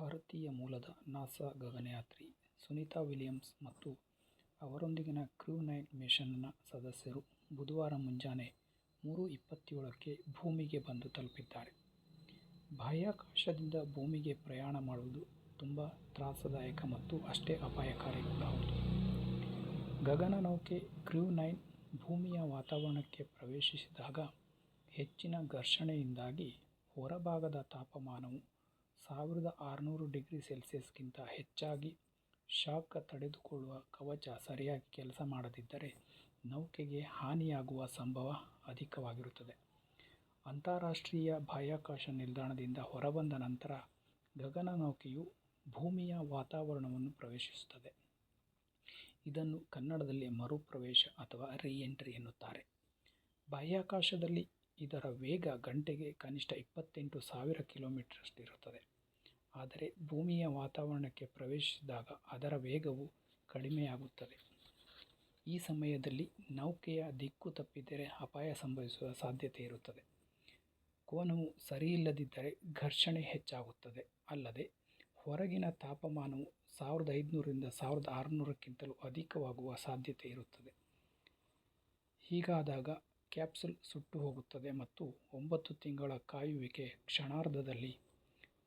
ಭಾರತೀಯ ಮೂಲದ NASA ಗಗನಯಾತ್ರಿ Sunita Williams ಮತ್ತು ಅವರೊಂದಿಗಿನ ಕ್ರೂ ನೈನ್ ಮಿಷನ್ನ ಸದಸ್ಯರು ಬುಧವಾರ ಮುಂಜಾನೆ ಮೂರು ಇಪ್ಪತ್ತೇಳಕ್ಕೆ ಭೂಮಿಗೆ ಬಂದು ತಲುಪಿದ್ದಾರೆ. ಬಾಹ್ಯಾಕಾಶದಿಂದ ಭೂಮಿಗೆ ಪ್ರಯಾಣ ಮಾಡುವುದು ತುಂಬ ತ್ರಾಸದಾಯಕ ಮತ್ತು ಅಷ್ಟೇ ಅಪಾಯಕಾರಿ ಕೂಡ ಹೌದು. ಗಗನನೌಕೆ ಕ್ರೂ ನೈನ್ ಭೂಮಿಯ ವಾತಾವರಣಕ್ಕೆ ಪ್ರವೇಶಿಸಿದಾಗ ಹೆಚ್ಚಿನ ಘರ್ಷಣೆಯಿಂದಾಗಿ ಹೊರಭಾಗದ ತಾಪಮಾನವು ಸಾವಿರದ ಆರುನೂರು ಡಿಗ್ರಿ ಸೆಲ್ಸಿಯಸ್ಗಿಂತ ಹೆಚ್ಚಾಗಿ ಶಾಖ ತಡೆದುಕೊಳ್ಳುವ ಕವಚ ಸರಿಯಾಗಿ ಕೆಲಸ ಮಾಡದಿದ್ದರೆ ನೌಕೆಗೆ ಹಾನಿಯಾಗುವ ಸಂಭವ ಅಧಿಕವಾಗಿರುತ್ತದೆ. ಅಂತಾರಾಷ್ಟ್ರೀಯ ಬಾಹ್ಯಾಕಾಶ ನಿಲ್ದಾಣದಿಂದ ಹೊರಬಂದ ನಂತರ ಗಗನನೌಕೆಯು ಭೂಮಿಯ ವಾತಾವರಣವನ್ನು ಪ್ರವೇಶಿಸುತ್ತದೆ. ಇದನ್ನು ಕನ್ನಡದಲ್ಲಿ ಮರುಪ್ರವೇಶ ಅಥವಾ ರೀಎಂಟ್ರಿ ಎನ್ನುತ್ತಾರೆ. ಬಾಹ್ಯಾಕಾಶದಲ್ಲಿ ಇದರ ವೇಗ ಗಂಟೆಗೆ ಕನಿಷ್ಠ ಇಪ್ಪತ್ತೆಂಟು ಸಾವಿರ ಕಿಲೋಮೀಟರ್ನಷ್ಟಿರುತ್ತದೆ. ಆದರೆ ಭೂಮಿಯ ವಾತಾವರಣಕ್ಕೆ ಪ್ರವೇಶಿಸಿದಾಗ ಅದರ ವೇಗವು ಕಡಿಮೆಯಾಗುತ್ತದೆ. ಈ ಸಮಯದಲ್ಲಿ ನೌಕೆಯ ದಿಕ್ಕು ತಪ್ಪಿದರೆ ಅಪಾಯ ಸಂಭವಿಸುವ ಸಾಧ್ಯತೆ ಇರುತ್ತದೆ ಕೋನವು ಸರಿಯಿಲ್ಲದಿದ್ದರೆ ಘರ್ಷಣೆ ಹೆಚ್ಚಾಗುತ್ತದೆ. ಅಲ್ಲದೆ, ಹೊರಗಿನ ತಾಪಮಾನವು ಸಾವಿರದ ಐದುನೂರರಿಂದ ಸಾವಿರದ ಆರುನೂರಕ್ಕಿಂತಲೂ ಅಧಿಕವಾಗುವ ಸಾಧ್ಯತೆ ಇರುತ್ತದೆ ಹೀಗಾದಾಗ ಕ್ಯಾಪ್ಸುಲ್ ಸುಟ್ಟು ಹೋಗುತ್ತದೆ ಮತ್ತು ಒಂಬತ್ತು ತಿಂಗಳ ಕಾಯುವಿಕೆ ಕ್ಷಣಾರ್ಧದಲ್ಲಿ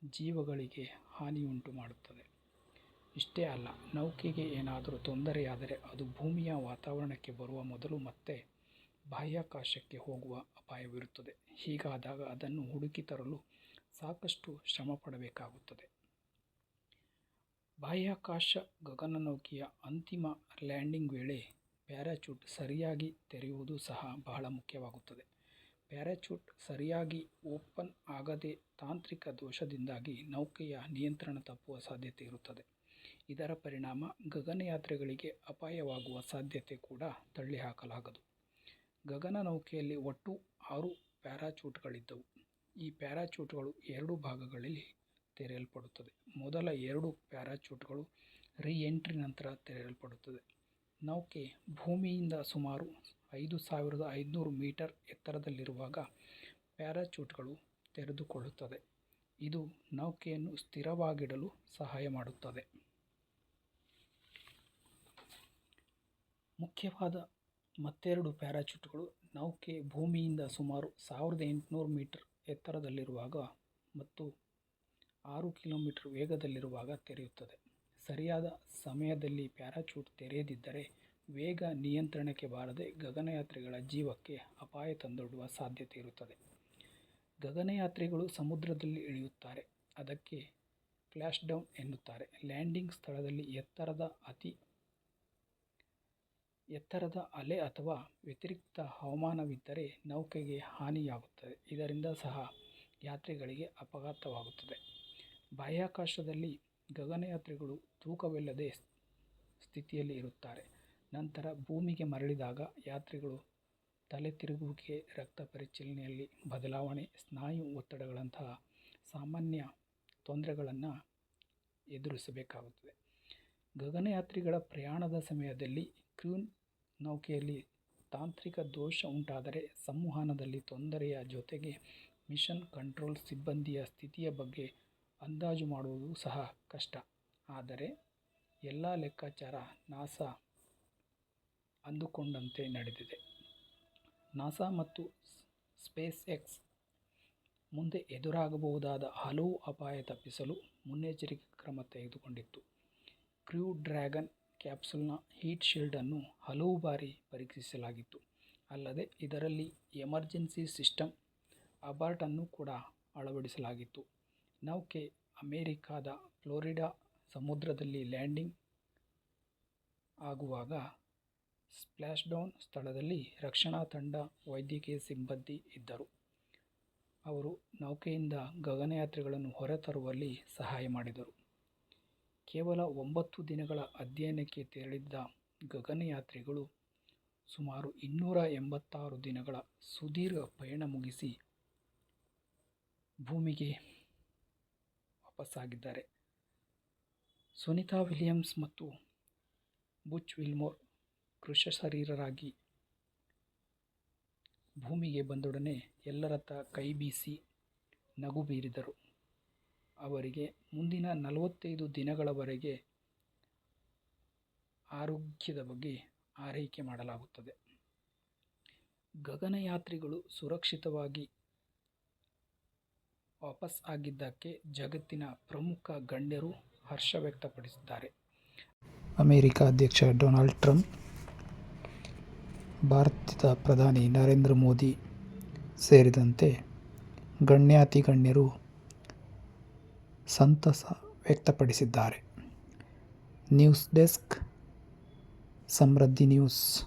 ಜೀವಗಳಿಗೆ ಹಾನಿಯುಂಟು ಮಾಡುತ್ತದೆ ಇಷ್ಟೇ ಅಲ್ಲ, ನೌಕೆಗೆ ಏನಾದರೂ ತೊಂದರೆಯಾದರೆ ಅದು ಭೂಮಿಯ ವಾತಾವರಣಕ್ಕೆ ಬರುವ ಮೊದಲು ಮತ್ತೆ ಬಾಹ್ಯಾಕಾಶಕ್ಕೆ ಹೋಗುವ ಅಪಾಯವಿರುತ್ತದೆ. ಹೀಗಾದಾಗ ಅದನ್ನು ಹುಡುಕಿ ತರಲು ಸಾಕಷ್ಟು ಶ್ರಮ ಪಡಬೇಕಾಗುತ್ತದೆ ಬಾಹ್ಯಾಕಾಶ ಗಗನನೌಕೆಯ ಅಂತಿಮ ಲ್ಯಾಂಡಿಂಗ್ ವೇಳೆ ಪ್ಯಾರಾಚೂಟ್ ಸರಿಯಾಗಿ ತೆರೆಯುವುದು ಸಹ ಬಹಳ ಮುಖ್ಯವಾಗುತ್ತದೆ. ಪ್ಯಾರಾಚೂಟ್ ಸರಿಯಾಗಿ ಓಪನ್ ಆಗದೆ ತಾಂತ್ರಿಕ ದೋಷದಿಂದಾಗಿ ನೌಕೆಯ ನಿಯಂತ್ರಣ ತಪ್ಪುವ ಸಾಧ್ಯತೆ ಇರುತ್ತದೆ ಇದರ ಪರಿಣಾಮ ಗಗನಯಾತ್ರೆಗಳಿಗೆ ಅಪಾಯವಾಗುವ ಸಾಧ್ಯತೆ ಕೂಡ ತಳ್ಳಿಹಾಕಲಾಗದು. ಗಗನನೌಕೆಯಲ್ಲಿ ಒಟ್ಟು ಆರು ಪ್ಯಾರಾಚೂಟ್ಗಳಿದ್ದವು. ಈ ಪ್ಯಾರಾಚೂಟ್ಗಳು ಎರಡು ಭಾಗಗಳಲ್ಲಿ ತೆರೆಯಲ್ಪಡುತ್ತದೆ ಮೊದಲ ಎರಡು ಪ್ಯಾರಾಚೂಟ್ಗಳು ರೀ-ಎಂಟ್ರಿ ನಂತರ ತೆರೆಯಲ್ಪಡುತ್ತದೆ ನೌಕೆ ಭೂಮಿಯಿಂದ ಸುಮಾರು ಐದು ಸಾವಿರದ ಐದುನೂರು ಮೀಟರ್ ಎತ್ತರದಲ್ಲಿರುವಾಗ ಪ್ಯಾರಾಚೂಟ್ಗಳು ತೆರೆದುಕೊಳ್ಳುತ್ತದೆ. ಇದು ನೌಕೆಯನ್ನು ಸ್ಥಿರವಾಗಿಡಲು ಸಹಾಯ ಮಾಡುತ್ತದೆ. ಮುಖ್ಯವಾದ ಮತ್ತೆರಡು ಪ್ಯಾರಾಚೂಟ್ಗಳು ನೌಕೆ ಭೂಮಿಯಿಂದ ಸುಮಾರು ಸಾವಿರದ ಎಂಟುನೂರು ಮೀಟರ್ ಎತ್ತರದಲ್ಲಿರುವಾಗ ಮತ್ತು ಆರು ಕಿಲೋಮೀಟರ್ ವೇಗದಲ್ಲಿರುವಾಗ ತೆರೆಯುತ್ತದೆ. ಸರಿಯಾದ ಸಮಯದಲ್ಲಿ ಪ್ಯಾರಾಚೂಟ್ ತೆರೆಯದಿದ್ದರೆ ವೇಗ ನಿಯಂತ್ರಣಕ್ಕೆ ಬಾರದೆ ಗಗನಯಾತ್ರಿಗಳ ಜೀವಕ್ಕೆ ಅಪಾಯ ತಂದೊಡ್ಡುವ ಸಾಧ್ಯತೆ ಇರುತ್ತದೆ ಗಗನಯಾತ್ರಿಗಳು ಸಮುದ್ರದಲ್ಲಿ ಇಳಿಯುತ್ತಾರೆ. ಅದಕ್ಕೆ ಸ್ಪ್ಲಾಶ್ಡೌನ್ ಎನ್ನುತ್ತಾರೆ. ಲ್ಯಾಂಡಿಂಗ್ ಸ್ಥಳದಲ್ಲಿ ಎತ್ತರದ ಅತಿ, ಎತ್ತರದ ಅಲೆ ಅಥವಾ ವ್ಯತಿರಿಕ್ತ ಹವಾಮಾನವಿದ್ದರೆ ನೌಕೆಗೆ ಹಾನಿಯಾಗುತ್ತದೆ. ಇದರಿಂದ ಸಹ ಯಾತ್ರಿಗಳಿಗೆ ಅಪಘಾತವಾಗುತ್ತದೆ. ಬಾಹ್ಯಾಕಾಶದಲ್ಲಿ ಗಗನಯಾತ್ರಿಗಳು ತೂಕವಿಲ್ಲದೆ ಸ್ಥಿತಿಯಲ್ಲಿ ಇರುತ್ತಾರೆ. ನಂತರ ಭೂಮಿಗೆ ಮರಳಿದಾಗ ಯಾತ್ರಿಗಳು ತಲೆ ತಿರುಗುವಿಕೆ ರಕ್ತ ಪರಿಚಲನೆಯಲ್ಲಿ ಬದಲಾವಣೆ, ಸ್ನಾಯು ಒತ್ತಡಗಳಂತಹ ಸಾಮಾನ್ಯ ತೊಂದರೆಗಳನ್ನು ಎದುರಿಸಬೇಕಾಗುತ್ತದೆ. ಗಗನಯಾತ್ರಿಗಳ ಪ್ರಯಾಣದ ಸಮಯದಲ್ಲಿ ಕ್ರೂ ನೌಕೆಯಲ್ಲಿ ತಾಂತ್ರಿಕ ದೋಷ ಉಂಟಾದರೆ ಸಂವಹನದಲ್ಲಿ ತೊಂದರೆಯ ಜೊತೆಗೆ ಮಿಷನ್ ಕಂಟ್ರೋಲ್ ಸಿಬ್ಬಂದಿಯ ಸ್ಥಿತಿಯ ಬಗ್ಗೆ ಅಂದಾಜು ಮಾಡುವುದು ಸಹ ಕಷ್ಟ. ಆದರೆ ಎಲ್ಲಾ ಲೆಕ್ಕಾಚಾರ ನಾಸಾ ಅಂದುಕೊಂಡಂತೆ ನಡೆದಿದೆ. ನಾಸಾ ಮತ್ತು ಸ್ಪೇಸ್ ಎಕ್ಸ್ ಮುಂದೆ ಎದುರಾಗಬಹುದಾದ ಹಲವು ಅಪಾಯ ತಪ್ಪಿಸಲು ಮುನ್ನೆಚ್ಚರಿಕೆ ಕ್ರಮ ತೆಗೆದುಕೊಂಡಿತ್ತು. ಕ್ರೂ ಡ್ರ್ಯಾಗನ್ ಕ್ಯಾಪ್ಸೂಲ್ನ ಹೀಟ್ ಶೀಲ್ಡನ್ನು ಹಲವು ಬಾರಿ ಪರೀಕ್ಷಿಸಲಾಗಿತ್ತು. ಅಲ್ಲದೆ ಇದರಲ್ಲಿ ಎಮರ್ಜೆನ್ಸಿ ಸಿಸ್ಟಮ್ ಅಬಾರ್ಟನ್ನು ಕೂಡ ಅಳವಡಿಸಲಾಗಿತ್ತು. ನೌಕೆ ಅಮೇರಿಕಾದ ಫ್ಲೋರಿಡಾ ಸಮುದ್ರದಲ್ಲಿ ಲ್ಯಾಂಡಿಂಗ್ ಆಗುವಾಗ ಸ್ಪ್ಲಾಶ್ಡೌನ್ ಸ್ಥಳದಲ್ಲಿ ರಕ್ಷಣಾ ತಂಡ, ವೈದ್ಯಕೀಯ ಸಿಬ್ಬಂದಿ ಇದ್ದರು. ಅವರು ನೌಕೆಯಿಂದ ಗಗನಯಾತ್ರಿಗಳನ್ನು ಹೊರತರುವಲ್ಲಿ ಸಹಾಯ ಮಾಡಿದರು. ಕೇವಲ ಒಂಬತ್ತು ದಿನಗಳ ಅಧ್ಯಯನಕ್ಕೆ ತೆರಳಿದ್ದ ಗಗನಯಾತ್ರಿಗಳು ಸುಮಾರು ಇನ್ನೂರ ಎಂಬತ್ತಾರು ದಿನಗಳ ಸುದೀರ್ಘ ಪಯಣ ಮುಗಿಸಿ ಭೂಮಿಗೆ ವಾಪಸ್ಸಾಗಿದ್ದಾರೆ ಸುನಿತಾ ವಿಲಿಯಮ್ಸ್ ಮತ್ತು ಬುಚ್ ವಿಲ್ಮೋರ್ ಕೃಶಶರೀರರಾಗಿ ಭೂಮಿಗೆ ಬಂದೊಡನೆ ಎಲ್ಲರತ್ತ ಕೈಬೀಸಿ ನಗು ಬೀರಿದರು. ಅವರಿಗೆ ಮುಂದಿನ ನಲವತ್ತೈದು ದಿನಗಳವರೆಗೆ ಆರೋಗ್ಯದ ಬಗ್ಗೆ ಆರೈಕೆ ಮಾಡಲಾಗುತ್ತದೆ ಗಗನಯಾತ್ರಿಗಳು ಸುರಕ್ಷಿತವಾಗಿ ವಾಪಸ್ ಆಗಿದ್ದಕ್ಕೆ ಜಗತ್ತಿನ ಪ್ರಮುಖ ಗಣ್ಯರು ಹರ್ಷ ವ್ಯಕ್ತಪಡಿಸಿದ್ದಾರೆ ಅಮೆರಿಕ ಅಧ್ಯಕ್ಷ ಡೊನಾಲ್ಡ್ ಟ್ರಂಪ್ ಭಾರತದ ಪ್ರಧಾನಿ ನರೇಂದ್ರ ಮೋದಿ ಸೇರಿದಂತೆ ಗಣ್ಯಾತಿ ಗಣ್ಯರು ಸಂತಸ ವ್ಯಕ್ತಪಡಿಸಿದ್ದಾರೆ. News desk Samruddhi news.